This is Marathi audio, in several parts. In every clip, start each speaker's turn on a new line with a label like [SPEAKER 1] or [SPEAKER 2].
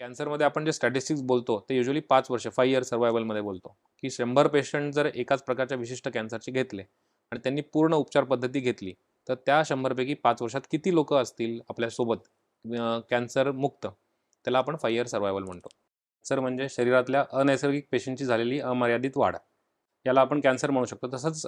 [SPEAKER 1] कॅन्सरमध्ये आपण जे स्टॅटिस्टिक्स बोलतो ते युजली पाच वर्ष फाईव्ह इयर सर्वायवलमध्ये बोलतो. की शंभर पेशंट जर एकाच प्रकारच्या विशिष्ट कॅन्सरचे घेतले आणि त्यांनी पूर्ण उपचार पद्धती घेतली तर त्या शंभरपैकी पाच वर्षात किती लोक असतील आपल्यासोबत कॅन्सर मुक्त. त्याला आपण फाईव्ह इयर सर्वायवल म्हणतो. कॅन्सर म्हणजे शरीरातल्या अनैसर्गिक पेशींची झालेली अमर्यादित वाढ. याला आपण कॅन्सर म्हणू शकतो. तसंच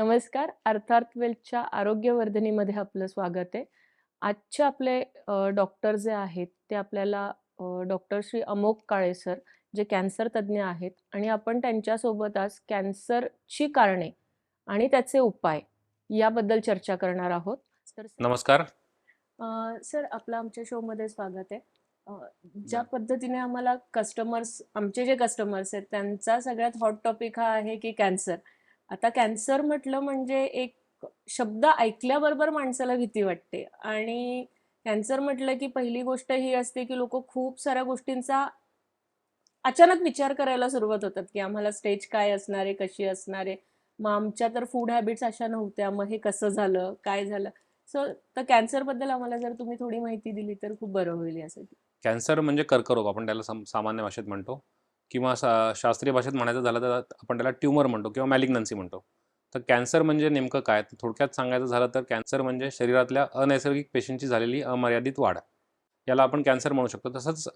[SPEAKER 2] नमस्कार. अर्थात वेल्थच्या आरोग्यवर्धिनीमध्ये आपलं स्वागत आहे. आजचे आपले डॉक्टर जे आहेत ते आपल्याला डॉक्टर श्री अमोक काळे सर जे कॅन्सर तज्ज्ञ आहेत आणि आपण त्यांच्यासोबत आज कॅन्सरची कारणे आणि त्याचे उपाय याबद्दल चर्चा करणार आहोत. तर
[SPEAKER 1] नमस्कार.
[SPEAKER 2] सर आपलं आमच्या शोमध्ये स्वागत आहे. ज्या पद्धतीने आम्हाला कस्टमर्स आमचे जे कस्टमर्स आहेत त्यांचा सगळ्यात हॉट टॉपिक हा आहे की कॅन्सर. आता कॅन्सर म्हटलं म्हणजे एक शब्द ऐकल्याबरोबर माणसाला भीती वाटते. आणि कॅन्सर म्हटलं की पहिली गोष्ट ही असते की लोक खूप साऱ्या गोष्टींचा अचानक विचार करायला सुरुवात होतात की आम्हाला स्टेज काय असणार आहे कशी असणार आहे? मग आमच्या तर फूड हॅबिट्स अशा नव्हत्या मग हे कसं झालं काय झालं? सो तर कॅन्सरबद्दल आम्हाला जर तुम्ही थोडी माहिती दिली तर खूप बरं होईल यासाठी.
[SPEAKER 1] कॅन्सर म्हणजे कर्करोग आपण त्याला सामान्य भाषेत म्हणतो. किंवा सा शास्त्रीय भाषेत म्हणायचं झालं तर आपण त्याला ट्यूमर म्हणतो किंवा मॅलिग्नन्सी म्हणतो. तर कॅन्सर म्हणजे नेमकं काय? थोडक्यात सांगायचं झालं तर कॅन्सर म्हणजे शरीरातल्या अनैसर्गिक पेशींची झालेली अमर्यादित वाढ. याला आपण कॅन्सर म्हणू शकतो. तसंच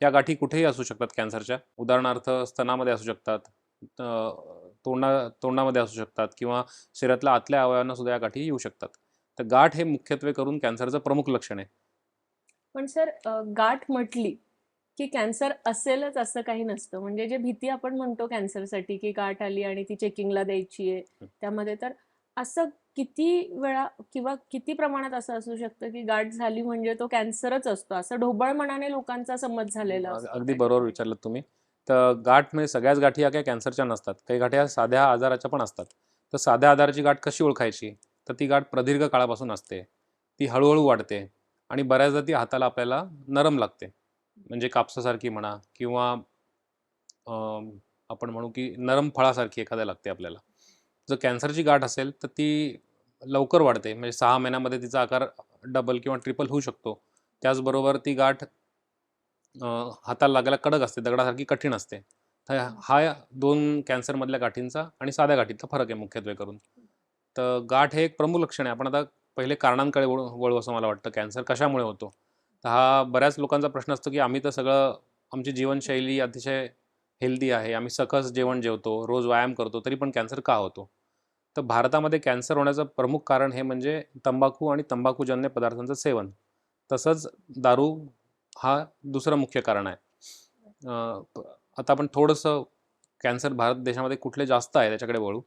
[SPEAKER 1] या गाठी कुठेही असू शकतात कॅन्सरच्या. उदाहरणार्थ स्तनामध्ये असू शकतात तोंडा तोंडामध्ये असू शकतात किंवा शरीरातल्या आतल्या अवयवांना सुद्धा या गाठी येऊ शकतात. तर गाठ हे मुख्यत्वे करून कॅन्सरचं प्रमुख लक्षण आहे.
[SPEAKER 2] पण सर गाठ म्हटली की कॅन्सर असेलच असं काही नसतं. म्हणजे जे भीती आपण म्हणतो कॅन्सरसाठी की गाठ आली आणि ती चेकिंगला द्यायची आहे त्यामध्ये तर असं किती वेळा किंवा किती प्रमाणात असं असू शकतं की गाठ झाली म्हणजे तो कॅन्सरच असतो? असं ढोबळ मनाने लोकांचा समज झालेला
[SPEAKER 1] अगदी बरोबर विचारलं तुम्ही. तर गाठ म्हणजे सगळ्याच गाठी या काही कॅन्सरच्या नसतात. काही गाठी ह्या साध्या आजाराच्या पण असतात. तर साध्या आजाराची गाठ कशी ओळखायची? तर ती गाठ प्रदीर्घ काळापासून असते. ती हळूहळू वाढते आणि बऱ्याचदा ती हाताला आपल्याला नरम लागते. म्हणजे कापसासारखी म्हणा किंवा आपण म्हणू की नरम फळासारखी एखाद्या लागते आपल्याला. जर कॅन्सरची गाठ असेल तर ती लवकर वाढते. म्हणजे सहा महिन्यामध्ये तिचा आकार डबल किंवा ट्रिपल होऊ शकतो. त्याचबरोबर ती गाठ हाताला लागायला कडक असते. दगडासारखी कठीण असते. तर हा दोन कॅन्सरमधल्या गाठींचा आणि साध्या गाठींचा फरक आहे मुख्यत्वे करून. तर गाठ हे एक प्रमुख लक्षण आहे. आपण आता पहिले कारणांकडे वळू वळू असं मला वाटतं. कॅन्सर कशामुळे होतो? तर हा बऱ्याच लोकांचा प्रश्न असतो की आम्ही तर सगळं आमची जीवनशैली अतिशय हेल्दी आहे. आम्ही सकस जेवण जेवतो रोज व्यायाम करतो तरी पण कॅन्सर का होतो? तर भारतामध्ये कॅन्सर होण्याचं प्रमुख कारण हे म्हणजे तंबाखू आणि तंबाखूजन्य पदार्थांचं सेवन. तसंच दारू हा दुसरं मुख्य कारण आहे. आता आपण थोडंसं कॅन्सर भारत देशामध्ये कुठले जास्त आहे त्याच्याकडे वळू.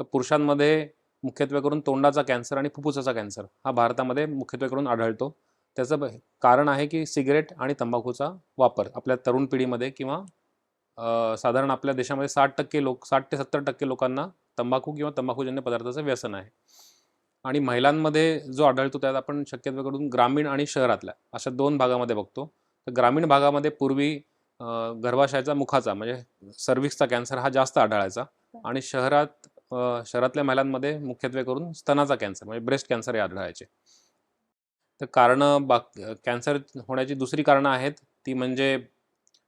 [SPEAKER 1] तर पुरुषांमध्ये मुख्यत्वे करून तोंडाचा कॅन्सर आणि फुफ्फुसाचा कॅन्सर हा भारतामध्ये मुख्यत्वे करून आढळतो. त्याचं कारण आहे की सिगरेट आणि तंबाखूचा वापर आपल्या तरुण पिढीमध्ये किंवा साधारण आपल्या देशामध्ये साठ टक्के लोक साठ ते सत्तर टक्के लोकांना तंबाखू किंवा तंबाखूजन्य पदार्थाचं व्यसन आहे. आणि महिलांमध्ये जो आढळतो त्यात आपण शक्यतो करून ग्रामीण आणि शहरातल्या अशा दोन भागामध्ये बघतो. तर ग्रामीण भागामध्ये पूर्वी गर्भाशयाचा मुखाचा म्हणजे सर्व्हिक्सचा कॅन्सर हा जास्त आढळायचा आणि शहरात शहरातल्या महिलांमध्ये मुख्यत्वे करून स्तनाचा कॅन्सर म्हणजे ब्रेस्ट कॅन्सर हे आढळायचे. तर कारणं बाक कॅन्सर होण्याची दुसरी कारणं आहेत ती म्हणजे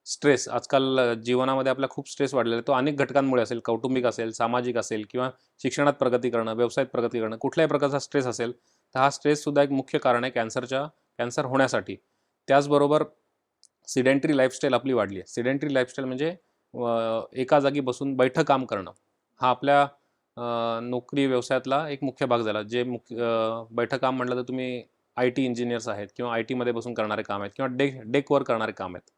[SPEAKER 1] स्ट्रेस. आजकाल जीवनामध्ये आपला खूप स्ट्रेस वाढलेला आहे. तो अनेक घटकांमुळे असेल कौटुंबिक असेल सामाजिक असेल किंवा शिक्षणात प्रगती करणं व्यवसायात प्रगती करणं कुठल्याही प्रकारचा स्ट्रेस असेल तर हा स्ट्रेससुद्धा एक मुख्य कारण आहे कॅन्सरच्या कॅन्सर होण्यासाठी. त्याचबरोबर सिडेंटरी लाईफस्टाईल आपली वाढली आहे. सिडेंटरी लाईफस्टाईल म्हणजे एका जागी बसून बैठं काम करणं. हा आपल्या नोकरी व्यवसायातला एक मुख्य भाग झाला. जे मुख्य बैठं काम म्हटलं तर तुम्ही आय टी इंजिनियर्स आहेत किंवा आय टीमध्ये बसून करणारे काम आहेत किंवा डेक डेकवर करणारे काम आहेत.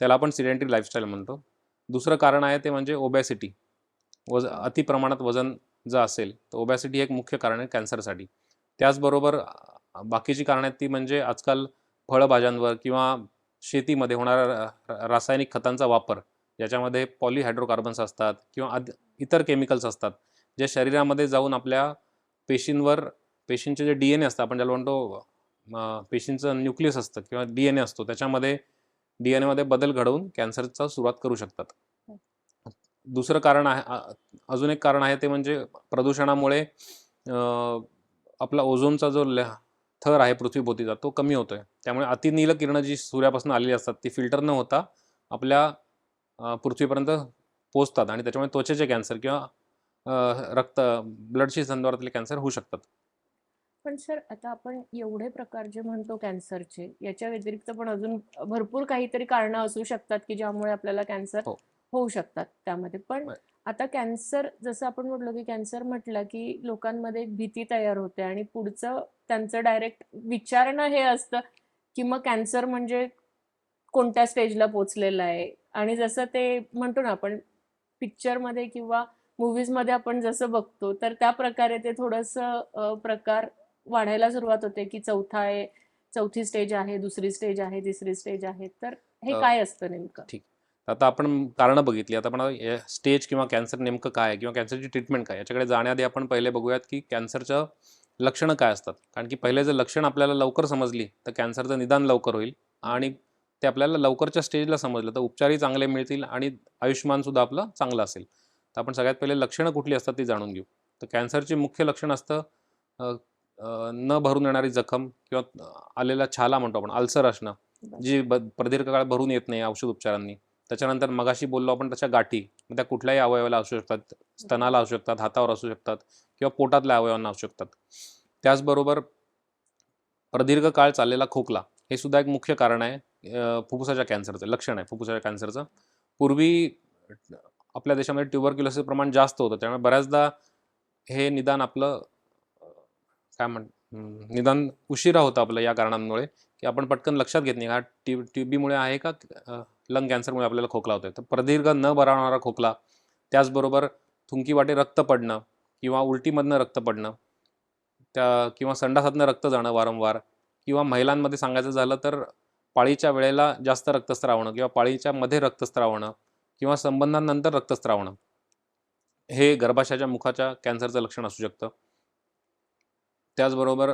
[SPEAKER 1] त्याला आपण सिडेंटरी लाईफस्टाईल म्हणतो. दुसरं कारण आहे ते म्हणजे ओबॅसिटी वज अति प्रमाणात वजन जर असेल तर ओबॅसिटी एक मुख्य कारण आहे कॅन्सरसाठी त्याचबरोबर बाकीची कारणं आहेत ती म्हणजे आजकाल फळभाज्यांवर किंवा शेतीमध्ये होणारा रासायनिक खतांचा वापर ज्याच्यामध्ये पॉलिहायड्रोकार्बन्स असतात किंवा अद इतर केमिकल्स असतात जे शरीरामध्ये जाऊन आपल्या पेशींवर पेशींचे जे डी एन ए असतं आपण ज्याला म्हणतो पेशींचं न्यूक्लियस असतं किंवा डी एन ए असतो त्याच्यामध्ये डी एन एमध्ये बदल घडवून कॅन्सरचा सुरुवात करू शकतात. दुसरं कारण आहे अजून एक कारण आहे ते म्हणजे प्रदूषणामुळे आपला ओझोनचा जो थर आहे पृथ्वीभोवतीचा तो कमी होतोय. त्यामुळे अतिनील किरणं जी सूर्यापासून आलेली असतात ती फिल्टर न होता आपल्या पृथ्वीपर्यंत पोचतात आणि त्याच्यामुळे त्वचेचे कॅन्सर किंवा रक्त ब्लडशी संदर्भातले कॅन्सर होऊ शकतात.
[SPEAKER 2] पण सर आता आपण एवढे प्रकार जे म्हणतो कॅन्सरचे याच्या व्यतिरिक्त पण अजून भरपूर काहीतरी कारणं असू शकतात की ज्यामुळे आपल्याला कॅन्सर
[SPEAKER 1] हो.
[SPEAKER 2] होऊ शकतात त्यामध्ये पण. आता कॅन्सर जसं आपण म्हटलो की कॅन्सर म्हटलं की लोकांमध्ये एक भीती तयार होते आणि पुढचं त्यांचं डायरेक्ट विचारणं हे असतं की मग कॅन्सर म्हणजे कोणत्या स्टेजला पोचलेलं आहे आणि जसं ते म्हणतो ना आपण पिक्चरमध्ये किंवा मूवीजमध्ये आपण जसं बघतो तर त्या प्रकारे ते थोडंसं प्रकार वाढायला सुरुवात होते की चौथा आहे चौथी स्टेज आहे दुसरी स्टेज आहे तिसरी स्टेज आहे. तर हे काय असतं नेमकं?
[SPEAKER 1] आता आपण कारणं बघितली. आता आपण स्टेज किंवा कॅन्सर नेमकं काय आहे किंवा कॅन्सरची ट्रीटमेंट काय याच्याकडे जाण्याआधी आपण पहिले बघूयात की कॅन्सरचं लक्षणं काय असतात. कारण की पहिले जर लक्षण आपल्याला लवकर समजली तर कॅन्सरचं निदान लवकर होईल आणि ते आपल्याला लवकरच्या स्टेजला समजलं तर उपचारही चांगले मिळतील आणि आयुष्यमानसुद्धा आपलं चांगलं असेल. तर आपण सगळ्यात पहिले लक्षणं कुठली असतात ती जाणून घेऊ. तर कॅन्सरचे मुख्य लक्षण असतं न भरून येणारी जखम किंवा आलेला छाला म्हणतो आपण अल्सर असणं जी ब प्रदीर्घ काळ भरून येत नाही औषध उपचारांनी. त्याच्यानंतर मगाशी बोललो आपण तशा गाठी मग त्या कुठल्याही अवयवाला असू शकतात स्तनाला असू शकतात हातावर असू शकतात किंवा पोटातल्या अवयवांना असू शकतात. त्याचबरोबर प्रदीर्घ काळ चाललेला खोकला हे सुद्धा एक मुख्य कारण आहे फुफ्फुसाच्या कॅन्सरचं लक्षण आहे फुफ्फुसाच्या कॅन्सरचं. पूर्वी आपल्या देशामध्ये ट्युबरक्युलोसिस प्रमाण जास्त होतं त्यामुळे बऱ्याचदा हे निदान आपलं काय म्हण निदान उशिरा होतं आपलं या कारणांमुळे की आपण पटकन लक्षात घेत नाही. हा टी टी बीमुळे आहे का? लंग कॅन्सरमुळे आपल्याला खोकला होतोय. तर प्रदीर्घ न भरावणारा खोकला त्याचबरोबर थुंकीवाटे रक्त पडणं किंवा उलटीमधनं रक्त पडणं त्या किंवा संडासातनं रक्त जाणं वारंवार किंवा महिलांमध्ये सांगायचं झालं तर पाळीच्या वेळेला जास्त रक्तस्राव होणं किंवा पाळीच्या मध्ये रक्तस्त्राव होणं किंवा संबंधांनंतर रक्तस्त्राव होणं हे गर्भाशयाच्या मुखाच्या कॅन्सरचं लक्षण असू शकतं. त्याचबरोबर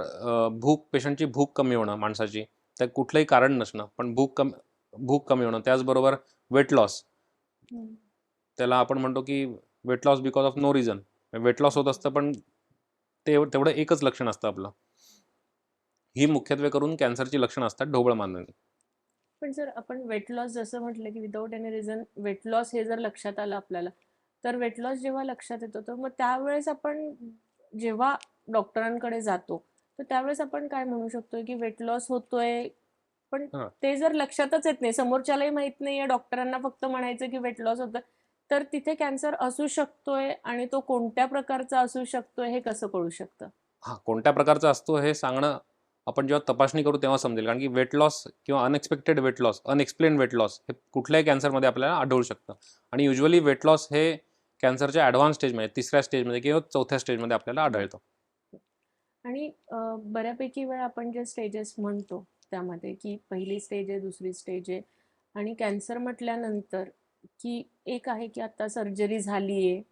[SPEAKER 1] भूक पेशंटची भूक कमी होणं माणसाची. तर कुठलंही कारण नसणं पण भूक कमी भूक कमी होणं. त्याचबरोबर वेट लॉस. त्याला आपण म्हणतो की weight loss because of no reason weight loss होत असतं पण ते तेवढं एकच लक्षण असतं आपलं. ही मुख्यत्वे करून कॅन्सरची लक्षणं असतात ढोबळ मानधनी
[SPEAKER 2] पण सर आपण वेट लॉस जसं म्हटलं की without any reason weight loss हे जर लक्षात आलं आपल्याला तर वेट लॉस जेव्हा लक्षात येतो तर मग त्यावेळेस आपण जेव्हा डॉक्टरांकडे जातो तर त्यावेळेस आपण काय म्हणू शकतो की वेट लॉस होतोय. पण. ते जर लक्षातच येत नाही समोरच्यालाही माहीत नाहीये डॉक्टरांना फक्त म्हणायचं की वेट लॉस होतोय तर तिथे कॅन्सर असू शकतोय आणि तो कोणत्या प्रकारचा असू शकतोय हे कसं कळू शकतं?
[SPEAKER 1] हा कोणत्या प्रकारचा असतो हे सांगणं आपण जेव्हा तपासणी करू तेव्हा समजेल. कारण की वेट लॉस किंवा unexpected weight loss unexplain weight loss हे कुठल्याही कॅन्सरमध्ये आपल्याला आढळू शकतं. आणि युजली वेट लॉस हे कॅन्सरच्या ॲडव्हान्स स्टेजमध्ये तिसऱ्या स्टेजमध्ये किंवा चौथ्या स्टेजमध्ये आपल्याला आढळतो.
[SPEAKER 2] आणि बऱ्यापैकी वेळा आपण जे स्टेजेस म्हणतो त्यामध्ये की पहिली स्टेज आहे दुसरी स्टेज आहे आणि कॅन्सर म्हटल्यानंतर की एक आहे की आता सर्जरी झाली आहे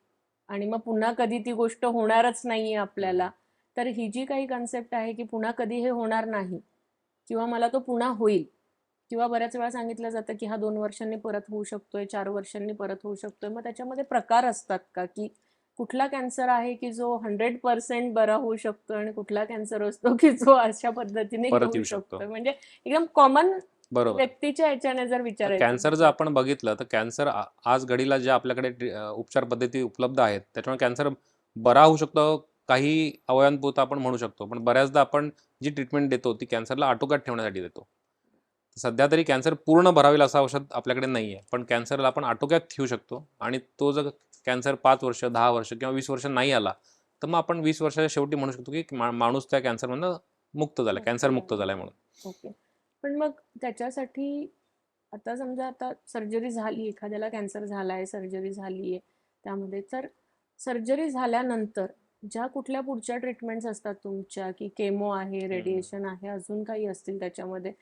[SPEAKER 2] आणि मग पुन्हा कधी ती गोष्ट होणारच नाही आहे आपल्याला तर ही जी काही कन्सेप्ट आहे की पुन्हा कधी हे होणार नाही किंवा मला तो पुन्हा होईल किंवा बऱ्याच वेळा सांगितलं जातं की हा दोन वर्षांनी परत होऊ शकतोय चार वर्षांनी परत होऊ शकतोय. मग त्याच्यामध्ये प्रकार असतात का? की कुठला कॅन्सर आहे की जो हंड्रेड पर्सेंट बरा होऊ शकतो आणि कुठला कॅन्सर असतो की जो अशा पद्धतीने होऊ
[SPEAKER 1] येऊ
[SPEAKER 2] शकतो. म्हणजे एकदम कॉमन
[SPEAKER 1] बरोबर.
[SPEAKER 2] व्यक्तीच्या ह्याच्याने जर विचारायचं
[SPEAKER 1] कॅन्सर जर आपण बघितलं तर कॅन्सर आज घडीला ज्या आपल्याकडे उपचार पद्धती उपलब्ध आहेत त्याच्यामुळे कॅन्सर बरा होऊ शकतो काही अवयवांपुरता आपण म्हणू शकतो. पण बऱ्याचदा आपण जी ट्रीटमेंट देतो ती कॅन्सरला आटोक्यात ठेवण्यासाठी देतो. सध्या तरी कॅन्सर पूर्ण होईल असं औषध आपल्याकडे नाही आहे. पण कॅन्सरला आपण आटोक्यात ठेवू शकतो आणि तो जर कॅन्सर पाच वर्ष दहा वर्ष किंवा वीस वर्ष नाही आला तर मग आपण वीस वर्षाच्या शेवटी म्हणू शकतो की मा- माणूस त्या कॅन्सरमधनं मुक्त झाला कॅन्सर मुक्त
[SPEAKER 2] झाला.
[SPEAKER 1] झालाय म्हणून
[SPEAKER 2] ओके. पण मग त्याच्यासाठी आता समजा आता सर्जरी झाली एखाद्याला कॅन्सर झाला आहे सर्जरी झाली आहे त्यामध्ये तर सर्जरी झाल्यानंतर ज्या कुठल्या पुढच्या ट्रीटमेंट्स असतात तुमच्या? की केमो आहे रेडिएशन आहे अजून काही असतील त्याच्यामध्ये?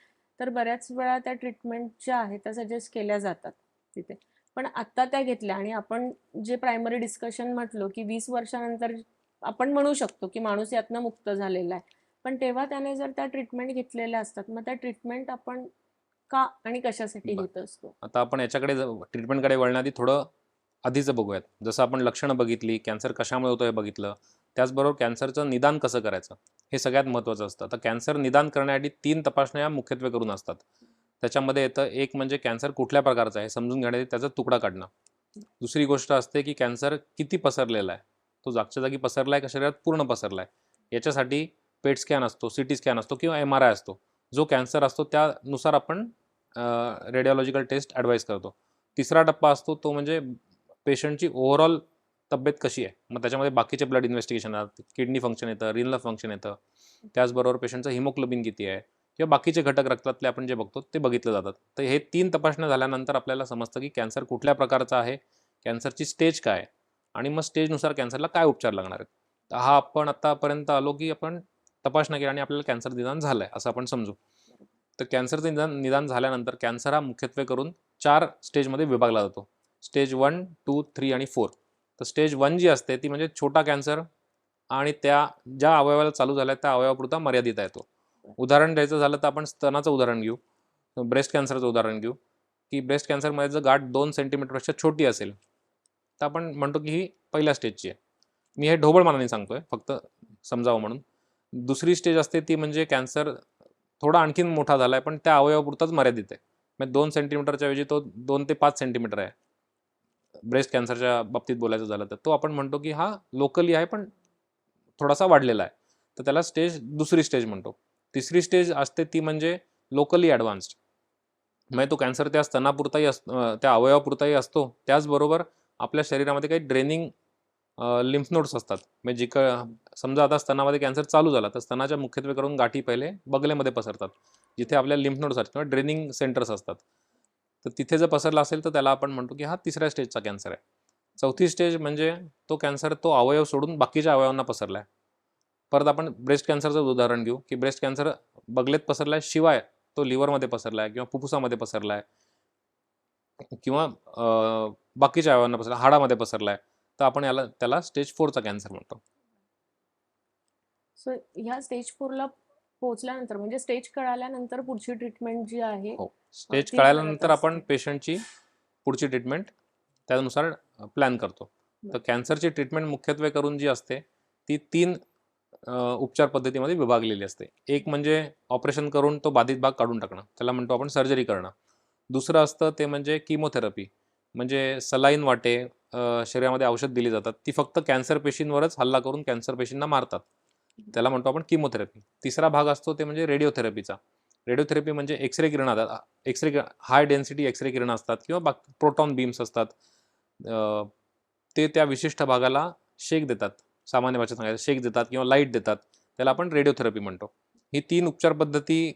[SPEAKER 2] तर बऱ्याच वेळा त्या ट्रीटमेंट ज्या आहेत त्या सजेस्ट केल्या जातात तिथे. पण आता त्या घेतल्या आणि आपण जे प्रायमरी डिस्कशन म्हटलो की वीस वर्षानंतर आपण म्हणू शकतो की माणूस यातनं मुक्त झालेला आहे. पण तेव्हा त्याने जर त्या ट्रीटमेंट घेतलेल्या असतात मग त्या ट्रीटमेंट आपण का आणि कशासाठी. घेत असतो?
[SPEAKER 1] आता आपण याच्याकडे ट्रीटमेंटकडे वळण्याआधी थोडं आधीचं बघूयात. जसं आपण लक्षणं बघितली कॅन्सर कशामुळे होतं हे बघितलं. त्याचबरोबर कॅन्सरचं निदान कसं करायचं? हे सगळ्यात महत्त्वाचं असतं. तर कॅन्सर निदान करण्यासाठी तीन तपासण्या मुख्यत्वे करून असतात. त्याच्यामध्ये येतं एक म्हणजे कॅन्सर कुठल्या प्रकारचा आहे समजून घेण्यासाठी त्याचा तुकडा काढणं. दुसरी गोष्ट असते की कॅन्सर किती पसरलेला आहे? तो जागच्या जागी पसरला आहे का शरीरात? पूर्ण पसरला आहे याच्यासाठी पेट स्कॅन असतो सी टी स्कॅन असतो किंवा एम आर आय असतो. जो कॅन्सर असतो त्यानुसार आपण रेडिओलॉजिकल टेस्ट ॲडवाईस करतो. तिसरा टप्पा असतो तो म्हणजे पेशंटची ओव्हरऑल तब्येत कशी आहे? मग त्याच्यामध्ये बाकीचे ब्लड इन्व्हेस्टिगेशन आहेत किडनी फंक्शन येतं रिनल फंक्शन येतं. त्याचबरोबर पेशंटचं हिमोग्लोबिन किती आहे? किंवा बाकीचे घटक रक्तातले आपण जे बघतो ते बघितले जातात. तर हे तीन तपासण्या झाल्यानंतर आपल्याला समजतं की कॅन्सर कुठल्या प्रकारचा आहे? कॅन्सरची स्टेज काय आहे? आणि मग स्टेजनुसार कॅन्सरला काय उपचार लागणार आहेत? तर हा आपण आत्तापर्यंत आलो की आपण तपासणा केली आणि आपल्याला कॅन्सर निदान झालं आहे असं आपण समजू. तर कॅन्सरचं निदान निदान झाल्यानंतर कॅन्सर हा मुख्यत्वे करून चार स्टेजमध्ये विभागला जातो. स्टेज वन टू थ्री आणि फोर तर स्टेज वन जी असते ती म्हणजे छोटा कॅन्सर आणि त्या ज्या अवयवाला चालू झाल्या त्या अवयवापुरता मर्यादित आहे तो. उदाहरण द्यायचं झालं तर आपण स्तनाचं उदाहरण घेऊ. ब्रेस्ट कॅन्सरचं उदाहरण घेऊ. की ब्रेस्ट कॅन्सरमध्ये जर गाठ दोन सेंटीमीटरपेक्षा छोटी असेल तर आपण म्हणतो की ही पहिल्या स्टेजची आहे. मी हे ढोबळ ढोबळमानाने सांगतोय फक्त समजावं म्हणून. दुसरी स्टेज असते ती म्हणजे कॅन्सर थोडा आणखीन मोठा झाला आहे पण त्या अवयवापुरताच मर्यादित आहे. म्हणजे दोन सेंटीमीटरच्या ऐवजी तो दोन ते पाच सेंटीमीटर आहे. ब्रेस्ट कॅन्सरच्या बाबतीत बोलायचं झालं तर तो आपण म्हणतो की हा लोकली आहे पण थोडासा वाढलेला आहे. तर त्याला स्टेज दुसरी स्टेज म्हणतो. तिसरी स्टेज असते ती म्हणजे लोकली ॲडव्हान्स्ड म्हणजे तो कॅन्सर त्या स्तनापुरताही अस त्या अवयवापुरताही असतो. त्याचबरोबर आपल्या शरीरामध्ये काही ड्रेनिंग लिम्फ नोड्स असतात. म्हणजे जिक समजा आता स्तनामध्ये कॅन्सर चालू झाला तर स्तनाच्या मुख्यत्वे करून गाठी पहिले बगलेमध्ये पसरतात. जिथे आपल्या लिम्फ नोड्स असतात किंवा ड्रेनिंग सेंटर्स असतात. तर तिथे जर पसरला असेल तर त्याला आपण म्हणतो की हा तिसऱ्या स्टेजचा कॅन्सर आहे. चौथी स्टेज म्हणजे तो कॅन्सर तो अवयव सोडून बाकीच्या अवयवांना पसरला आहे. परत आपण ब्रेस्ट कॅन्सरचं उदाहरण घेऊ की ब्रेस्ट कॅन्सर बगलेत पसरला आहे शिवाय तो लिव्हरमध्ये पसरला आहे किंवा फुफ्फुसामध्ये पसरला आहे. किंवा बाकीच्या अवयवांना पसरला हाडामध्ये पसरला आहे. तर आपण याला त्याला स्टेज फोरचा कॅन्सर म्हणतो.
[SPEAKER 2] सो ह्या स्टेज फोरला पोहोचल्यानंतर म्हणजे स्टेज कळाल्यानंतर पुढची ट्रीटमेंट जी आहे
[SPEAKER 1] हो. स्टेज
[SPEAKER 2] ती
[SPEAKER 1] कळाल्यानंतर
[SPEAKER 2] करत
[SPEAKER 1] आपण
[SPEAKER 2] असते.
[SPEAKER 1] पेशंटची पुढची ट्रीटमेंट त्यानुसार प्लॅन करतो. तर. कॅन्सरची ट्रीटमेंट मुख्यत्वे करून जी असते ती तीन अ, उपचार पद्धतीमध्ये विभागलेली असते. एक म्हणजे ऑपरेशन करून तो बाधित भाग काढून टाकणं. त्याला म्हणतो आपण सर्जरी करणं. दुसरं असतं ते म्हणजे किमोथेरपी. म्हणजे सलाईन वाटे अ, शरीरामध्ये औषध दिली जातात. ती फक्त कॅन्सर पेशींवरच हल्ला करून कॅन्सर पेशींना मारतात. त्याला म्हणतो आपण किमोथेरपी तिसरा भाग असतो ते म्हणजे रेडिओथेरपीचा रेडिओथेरपी म्हणजे एक्सरे किरण एक्सरे हाय डेन्सिटी एक्सरे किरण असतात किंवा बाक प्रोटॉन बीम्स असतात. ते त्या विशिष्ट भागाला शेक देतात. सामान्य भाषेत सांगायचं शेक देतात किंवा लाइट देतात. त्याला आपण रेडिओथेरपी म्हणतो. ही तीन उपचार पद्धती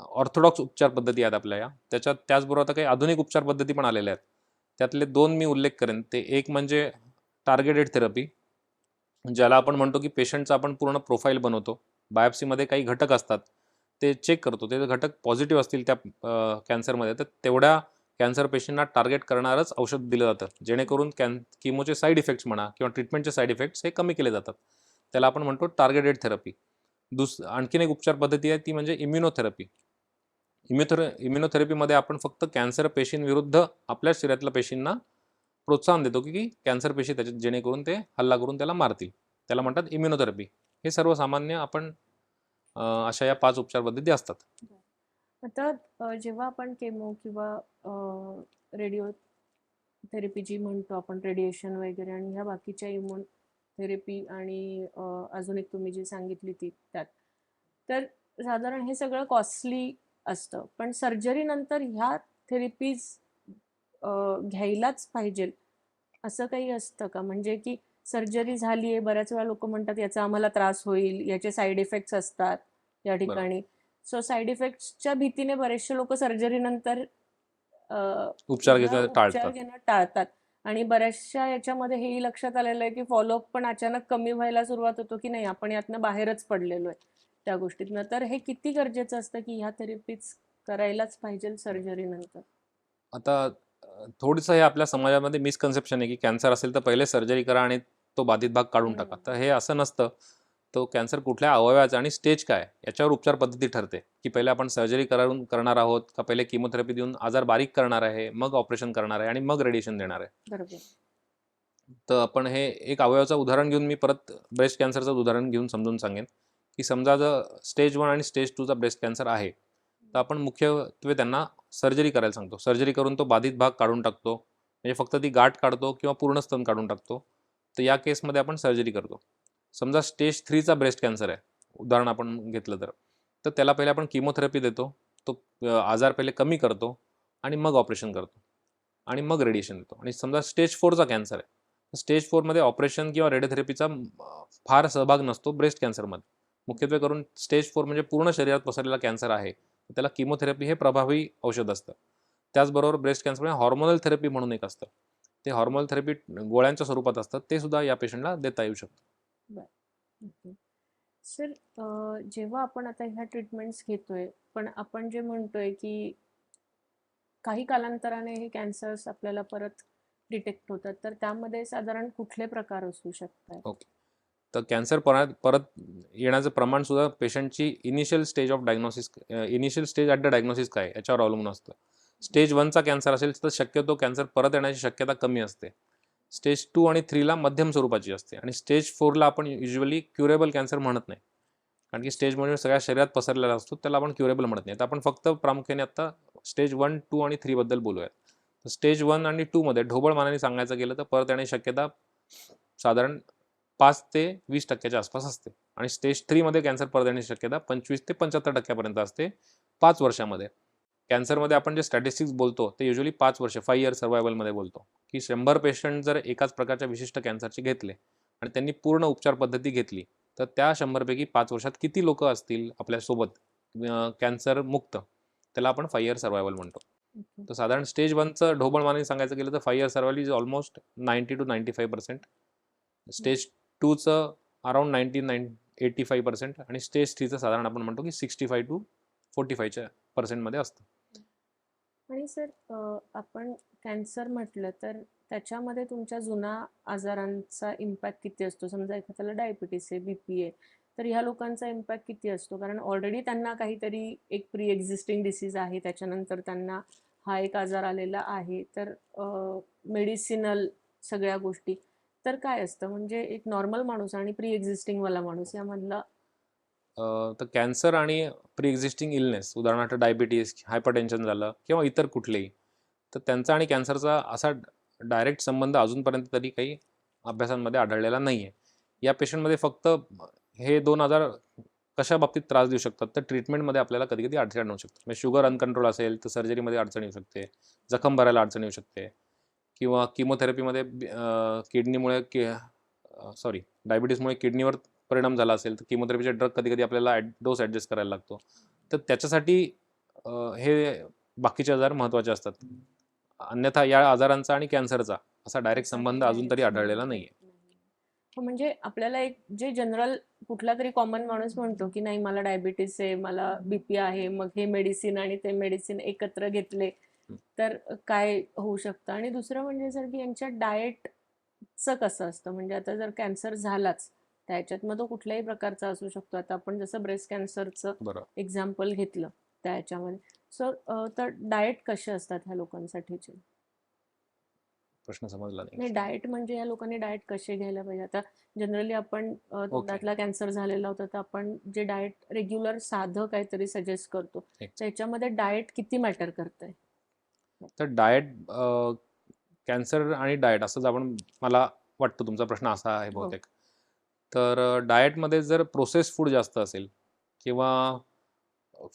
[SPEAKER 1] ऑर्थोडॉक्स उपचार पद्धती आहेत आपल्या या. त्याच्यात त्याचबरोबर आता काही आधुनिक उपचार पद्धती पण आलेल्या आहेत. त्यातले दोन मी उल्लेख करेन. ते एक म्हणजे टार्गेटेड थेरपी ज्याला आपण म्हणतो की पेशंटचा आपण पूर्ण प्रोफाईल बनवतो. बायोप्सीमध्ये काही घटक असतात ते चेक करतो. ते घटक पॉझिटिव्ह असतील त्या कॅन्सरमध्ये तर तेवढ्या कॅन्सर पेशंटना टार्गेट करणारच औषध दिलं जातं. जेणेकरून कॅन किमोचे साईड इफेक्ट्स म्हणा किंवा ट्रीटमेंटचे साईड इफेक्ट्स हे कमी केले जातात. त्याला आपण म्हणतो टार्गेटेड थेरपी. दुस आणखीन एक उपचार पद्धती आहे ती म्हणजे इम्युनोथेरपी. इम्युथेर इम्युनोथेरपीमध्ये आपण फक्त कॅन्सर पेशींविरुद्ध आपल्या शरीरातल्या पेशींना प्रोत्साहन देतो की कॅन्सर पेशी त्याच्यात जेणेकरून ते हल्ला करून त्याला मारतील. त्याला म्हणतात इम्युनोथेरपी हे सर्वसामान्य आपण अशा या पाच उपचार पद्धती असतात.
[SPEAKER 2] आता जेव्हा आपण केमो किंवा रेडिओ थेरपी जी म्हणतो आपण रेडिएशन वगैरे आणि ह्या बाकीच्या इम्युन थेरपी आणि अजून एक तुम्ही जी सांगितली ती त्यात. तर साधारण हे सगळं कॉस्टली असतं. पण सर्जरी नंतर ह्या थेरपीज घ्यायलाच पाहिजे असं काही असतं का? म्हणजे की सर्जरी झाली आहे बऱ्याच वेळा लोक म्हणतात याचा आम्हाला त्रास होईल. याचे साईड इफेक्ट्स असतात या ठिकाणी. सो साईड इफेक्ट्सच्या भीतीने बरेचसे लोक सर्जरी नंतर
[SPEAKER 1] उपचार
[SPEAKER 2] घेणं टाळतात. आणि बऱ्याचशा याच्यामध्ये हेही लक्षात आलेलं आहे की फॉलोअप पण अचानक कमी व्हायला सुरुवात होतो की नाही आपण यातनं बाहेरच पडलेलो आहे त्या गोष्टीतनं. तर हे किती गरजेचं असतं की ह्या थेरपीज करायलाच पाहिजे सर्जरी नंतर?
[SPEAKER 1] आता थोडंसं हे आपल्या समाजामध्ये मिसकन्सेप्शन आहे की कॅन्सर असेल तर पहिले सर्जरी करा आणि तो बाधित भाग काढून टाका. तर हे असं नसतं. तो कॅन्सर कुठल्या अवयवाचा आणि स्टेज काय याच्यावर उपचार पद्धती ठरते. की पहिले आपण सर्जरी करून करणार आहोत का पहिले किमोथेरपी देऊन आजार बारीक करणार आहे मग ऑपरेशन करणार आहे आणि मग रेडिएशन देणार आहे. तर आपण हे एक अवयवाचं उदाहरण घेऊन मी परत ब्रेस्ट कॅन्सरचं उदाहरण घेऊन समजून सांगेन. की समजा जर स्टेज वन आणि स्टेज टूचा ब्रेस्ट कॅन्सर आहे तर आपण मुख्यत्वे त्यांना सर्जरी करायला सांगतो. सर्जरी करून तो बाधित भाग काढून टाकतो. म्हणजे फक्त ती गाठ काढतो किंवा पूर्ण स्तन काढून टाकतो. तर या केसमध्ये आपण सर्जरी करतो. समजा स्टेज थ्रीचा ब्रेस्ट कॅन्सर आहे. उदाहरण आपण घेतलं तर. तर त्याला पहिले आपण किमोथेरपी देतो. तो आजार पहिले कमी करतो आणि मग ऑपरेशन करतो. आणि मग रेडिएशन देतो. आणि समजा स्टेज फोरचा कॅन्सर आहे. स्टेज फोरमध्ये ऑपरेशन किंवा रेडिओथेरपीचा फार सहभाग नसतो ब्रेस्ट कॅन्सरमध्ये. मुख्यत्वे करून स्टेज फोर म्हणजे पूर्ण शरीरात पसरलेला कॅन्सर आहे. त्याला किमोथेरपी हे प्रभावी औषध असतं. त्याचबरोबर ब्रेस्ट कॅन्सरमध्ये हॉर्मोनल थेरपी म्हणून एक असतं. ते हॉर्मोनल थेरपी गोळ्यांच्या स्वरूपात असतं. ते सुद्धा या पेशंटला देता येऊ शकतं.
[SPEAKER 2] ओके. सर जेव्हा आपण आता ह्या ट्रीटमेंट्स घेतोय पण आपण जे म्हणतोय की काही कालांतराने हे कॅन्सर्स आपल्याला परत डिटेक्ट होतात तर त्यामध्ये साधारण कुठले प्रकार असू शकतात?
[SPEAKER 1] तर कॅन्सर परत परत येण्याचं प्रमाणसुद्धा पेशंटची initial stage of diagnosis initial stage at the diagnosis काय याच्यावर अवलंबून असतं. स्टेज वनचा कॅन्सर असेल तर शक्यतो कॅन्सर परत येण्याची शक्यता कमी असते. स्टेज टू आणि थ्रीला मध्यम स्वरूपाची असते आणि स्टेज फोरला आपण युजली क्युरेबल कॅन्सर म्हणत नाही. कारण की स्टेज म्हणजे सगळ्या शरीरात पसरलेला असतो त्याला आपण क्युरेबल म्हणत नाही. तर आपण फक्त प्रामुख्याने आता स्टेज वन टू आणि थ्रीबद्दल बोलूयात. तर स्टेज वन आणि टूमध्ये ढोबळ मानाने सांगायचं गेलं तर परत येण्याची शक्यता साधारण पाच ते वीस टक्क्याच्या आसपास असते. आणि स्टेज थ्रीमध्ये कॅन्सर परत येण्याची शक्यता पंचवीस ते पंच्याहत्तर टक्क्यापर्यंत असते पाच वर्षामध्ये. कॅन्सरमध्ये आपण जे स्टॅटिस्टिक्स बोलतो ते युजली पाच वर्ष फाईव्ह इयर सर्वायवलमध्ये बोलतो. की शंभर पेशंट जर एकाच प्रकारच्या विशिष्ट कॅन्सरचे घेतले आणि त्यांनी पूर्ण उपचार पद्धती घेतली तर त्या शंभरपैकी पाच वर्षात किती लोक असतील आपल्यासोबत? कॅन्सर मुक्त. त्याला आपण फाईव्ह इयर सर्वायवल म्हणतो. तर साधारण स्टेज वनचं ढोबळ मानाने सांगायचं गेलं तर five year survival is almost ninety two ninety five percent stage टूचं around ninety nine eighty five percent आणि स्टेज थ्रीचं साधारण आपण म्हणतो की सिक्स्टी फाईव्ह टू फोर्टी फायच्या पर्सेंटमध्ये असतं.
[SPEAKER 2] आणि सर आपण कॅन्सर म्हटलं तर त्याच्यामध्ये तुमच्या जुना आजारांचा इम्पॅक्ट किती असतो? समजा एखाद्याला डायबिटीस आहे बी पी आहे तर ह्या लोकांचा इम्पॅक्ट किती असतो? कारण ऑलरेडी त्यांना काहीतरी एक प्री एक्झिस्टिंग डिसीज आहे त्याच्यानंतर त्यांना हा एक आजार आलेला आहे तर मेडिसिनल सगळ्या गोष्टी तर काय असतं? म्हणजे एक नॉर्मल माणूस आणि प्री एक्झिस्टिंगवाला माणूस यामधला
[SPEAKER 1] तर कॅन्सर आणि प्री एक्झिस्टिंग इलनेस उदाहरणार्थ डायबिटीस हायपरटेन्शन झालं किंवा इतर कुठलेही तर त्यांचा आणि कॅन्सरचा असा डायरेक्ट संबंध अजूनपर्यंत तरी काही अभ्यासांमध्ये आढळलेला नाही आहे या पेशंटमध्ये फक्त हे दोन आजार कशा बाबतीत त्रास देऊ शकतात? तर ट्रीटमेंटमध्ये आपल्याला कधी कधी अडचण येऊ शकते. म्हणजे शुगर अनकंट्रोल असेल तर सर्जरीमध्ये अडचण येऊ शकते जखम भरायला अडचण येऊ शकते. किंवा किमोथेरपीमध्ये किडनीमुळे कि सॉरी डायबिटीसमुळे किडनीवर परिणाम झाला असेल तर किमोथेरपीचे ड्रग कधी कधी आपल्याला डोस ॲडजस्ट करायला लागतो. तर त्याच्यासाठी हे बाकीचे आजार महत्त्वाचे असतात. अन्यथा या आजारांचा आणि कॅन्सरचा असा डायरेक्ट संबंध अजून तरी आढळलेला नाही. आहे
[SPEAKER 2] हो, म्हणजे आपल्याला एक जे जनरल कुठला तरी कॉमन माणूस म्हणतो की नाही मला डायबिटीस आहे मला बीपी आहे मग हे मेडिसिन आणि ते मेडिसिन एकत्र घेतले तर काय होऊ शकतं? आणि दुसरं म्हणजे जर की यांच्या डाएटचं कसं असतं? म्हणजे आता जर कॅन्सर झालाच त्याच्यात मग तो कुठल्याही प्रकारचा असू शकतो. आता आपण जसं ब्रेस्ट कॅन्सरचं एक्झाम्पल घेतलं त्या ह्याच्यामध्ये सो तर डाएट कसे असतात ह्या लोकांसाठीचे?
[SPEAKER 1] प्रश्न समजला नाही.
[SPEAKER 2] डाएट म्हणजे या लोकांनी डाएट कसे घ्यायला पाहिजे? आता जनरली आपण तोंडातला कॅन्सर झालेला होता तर आपण जे डाएट रेग्युलर साधं काहीतरी सजेस्ट करतो. त्याच्यामध्ये डाएट किती मॅटर करतंय?
[SPEAKER 1] तर डाएट कॅन्सर आणि डाएट असंच आपण मला वाटतं तुमचा प्रश्न असा आहे बहुतेक. तर डाएटमध्ये जर प्रोसेस फूड जास्त असेल किंवा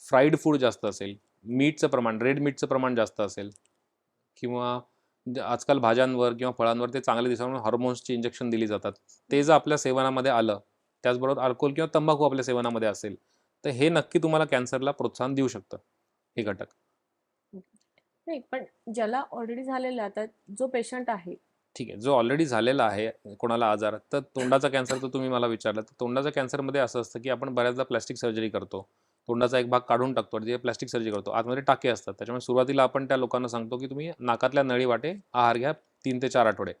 [SPEAKER 1] फ्राईड फूड जास्त असेल मीटचं प्रमाण रेड मीटचं प्रमाण जास्त असेल किंवा आजकाल भाज्यांवर किंवा फळांवर ते चांगले दिसण्यामुळे हॉर्मोन्सची इंजेक्शन दिली जातात. ते जर आपल्या सेवनामध्ये आलं त्याचबरोबर अल्कोहोल किंवा तंबाखू आपल्या सेवनामध्ये असेल तर हे नक्की तुम्हाला कॅन्सरला प्रोत्साहन देऊ शकतं हे घटक.
[SPEAKER 2] नाही पण ज्याला ऑलरेडी झालेला आता जो पेशंट आहे.
[SPEAKER 1] ठीक आहे जो ऑलरेडी झालेला आहे कोणाला आजार तर तोंडाचा कॅन्सर तर तुम्ही मला विचारलं तर तोंडाच्या कॅन्सरमध्ये असं असतं की आपण बऱ्याचदा प्लॅस्टिक सर्जरी करतो. तोंडाचा एक भाग काढून टाकतो जे प्लॅस्टिक सर्जरी करतो. आतमध्ये टाके असतात. त्याच्यामुळे सुरुवातीला आपण त्या लोकांना सांगतो की तुम्ही नाकातल्या नळी वाटे आहार घ्या तीन ते चार आठवडे.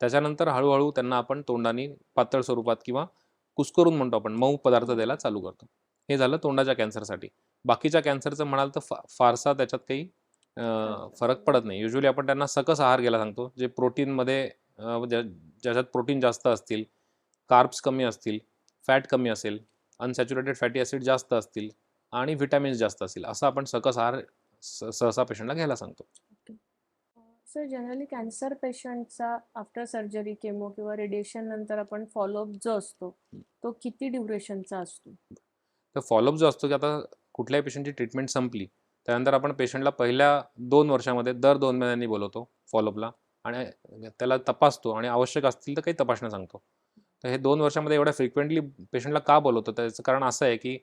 [SPEAKER 1] त्याच्यानंतर हळूहळू त्यांना आपण तोंडाने पातळ स्वरूपात किंवा कुस्करून म्हणतो आपण मऊ पदार्थ द्यायला चालू करतो. हे झालं तोंडाच्या कॅन्सरसाठी बाकीच्या कॅन्सरचं म्हणाल तर फा फारसा त्याच्यात काही फरक पडत नाही. युजली आपण त्यांना सकस आहार घ्यायला सांगतो जे प्रोटीनमध्ये ज्याच्यात प्रोटीन जास्त असतील कार्ब्स कमी असतील फॅट कमी असेल अनसॅच्युरेटेड फॅटी ॲसिड जास्त असतील आणि व्हिटॅमिन्स जास्त असतील असं आपण सकस आहार सहसा पेशंटला घ्यायला सांगतो.
[SPEAKER 2] सर जनरली कॅन्सर पेशंटचा आफ्टर सर्जरी केमो किंवा रेडिएशन नंतर आपण फॉलोअप जो असतो तो किती ड्युरेशनचा असतो?
[SPEAKER 1] तर फॉलोअप जो असतो की आता कुठल्याही पेशंटची ट्रीटमेंट संपली त्यानंतर आपण पेशंटला पहिल्या दोन वर्षामध्ये दर दोन महिन्यांनी बोलवतो फॉलोअपला आणि त्याला तपासतो आणि आवश्यक असतील तर काही तपासण्या सांगतो. तर हे दोन वर्षामध्ये एवढ्या फ्रिक्वेंटली पेशंटला का बोलवतो? त्याचं कारण असं आहे की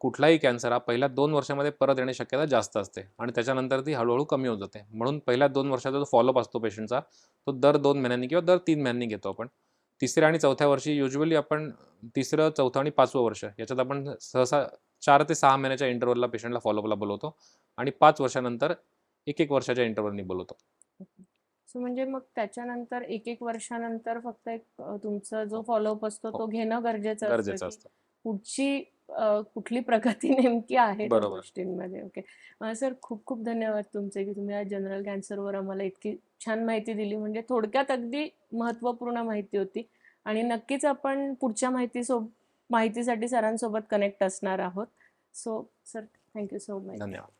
[SPEAKER 1] कुठलाही कॅन्सर हा पहिल्या दोन वर्षामध्ये परत येण्याची शक्यता जास्त असते आणि त्याच्यानंतर ती हळूहळू कमी होत जाते. म्हणून पहिल्या दोन वर्षाचा जो फॉलोअप असतो पेशंटचा तो दर दोन महिन्यांनी किंवा दर तीन महिन्यांनी घेतो आपण. तिसऱ्या आणि चौथ्या वर्षी युजली आपण तिसरं चौथं आणि पाचवं वर्ष याच्यात आपण सहसा चार ते सहा महिन्याच्या इंटरवलला पेशंटला फॉलोअपला बोलवतो आणि पाच वर्षानंतर एक एक वर्षाच्या इंटरवलनी बोलवतो.
[SPEAKER 2] सो म्हणजे मग त्याच्यानंतर एक एक वर्षानंतर फक्त एक तुमचा जो फॉलोअप असतो तो घेणं गरजेचं असतं
[SPEAKER 1] गरजेचं असतं.
[SPEAKER 2] पुढची कुठली प्रगती नेमकी आहे. गोष्टींमध्ये. ओके सर खूप खूप धन्यवाद तुमचे की तुम्ही आज जनरल कॅन्सरवर आम्हाला इतकी छान माहिती दिली. म्हणजे थोडक्यात अगदी महत्त्वपूर्ण माहिती होती. आणि नक्कीच आपण पुढच्या माहिती सो माहितीसाठी सरांसोबत कनेक्ट असणार आहोत. So sir thank you so much
[SPEAKER 1] धन्यवाद.